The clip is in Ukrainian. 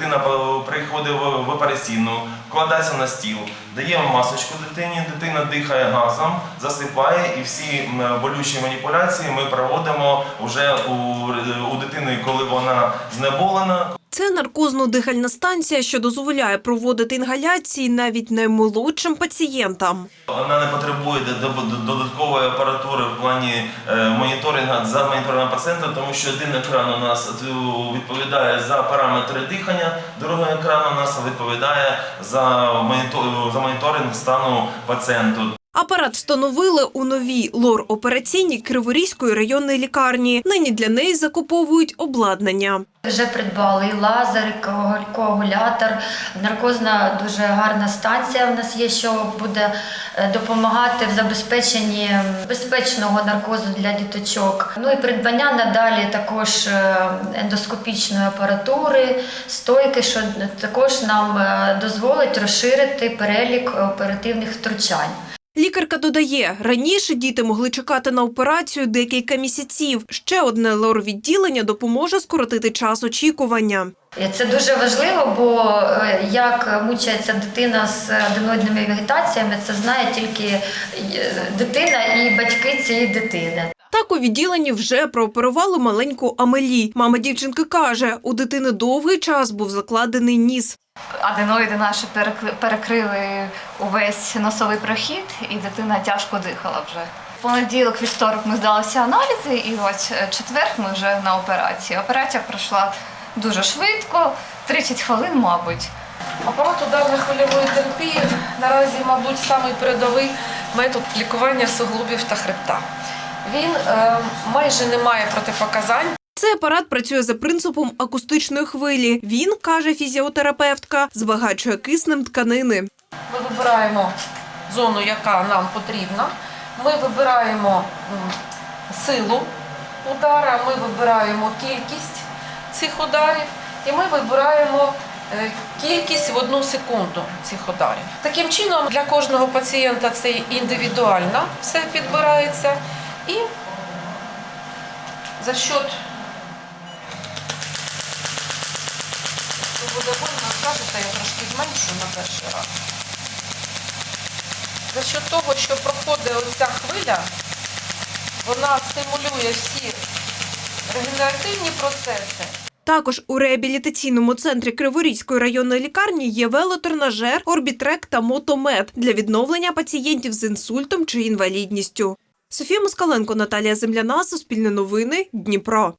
дитина приходить в операційну, вкладається на стіл, даємо масочку дитині, дитина дихає газом, засипає і всі болючі маніпуляції ми проводимо вже у, у дитини, коли вона знеболена, Наркозно-дихальна станція, що дозволяє проводити інгаляції навіть наймолодшим пацієнтам. Вона не потребує дод- дод- додаткової апаратури в плані е, моніторингу за моніторингом пацієнта, тому що один екран у нас відповідає за параметри дихання, другий екран у нас відповідає за моніторинг стану пацієнту. Апарат встановили у новій лор-операційній Криворізької районної лікарні. Нині для неї закуповують обладнання. Вже придбали і лазер, і коагулятор, наркозна дуже гарна станція у нас є, що буде е, допомагати в забезпеченні безпечного наркозу для діточок. Ну і придбання надалі також е, ендоскопічної апаратури, стойки, що також нам е, дозволить розширити перелік оперативних втручань. Лікарка додає, раніше діти могли чекати на операцію декілька місяців. Ще одне лор-відділення допоможе скоротити час очікування. Це дуже важливо, бо е, як мучається дитина з аденоїдними вегетаціями, це знає тільки е, дитина і батьки цієї дитини. Так у відділенні вже прооперували маленьку Амелі. Мама дівчинки каже, у дитини довгий час був закладений ніс. Аденоїди наші перекрили увесь носовий прохід, і дитина тяжко дихала вже. В понеділок, вівторок ми здали всі аналізи, і ось е, четвер ми вже на операції. Операція пройшла дуже швидко, 30 хвилин, мабуть. Апарат ударно-хвильової терапії наразі, мабуть, самий передовий метод лікування суглобів та хребта. Він е, майже не має протипоказань. Цей апарат працює за принципом акустичної хвилі. Він, каже фізіотерапевтка, збагачує киснем тканини. Ми вибираємо зону, яка нам потрібна. Ми вибираємо силу удара, ми вибираємо кількість цих ударів і ми вибираємо е, кількість в одну секунду цих ударів. Таким чином, для кожного пацієнта це індивідуально все підбирається і за счет буде больно, скажете, я трошки зменшу на перший раз. За що того, що проходить оця хвиля, вона стимулює всі регенеративні процеси. Також у реабілітаційному центрі Криворізької районної лікарні є велотренажер, орбітрек та мотомед для відновлення пацієнтів з інсультом чи інвалідністю. Софія Москаленко, Наталія Земляна, Суспільне новини, Дніпро.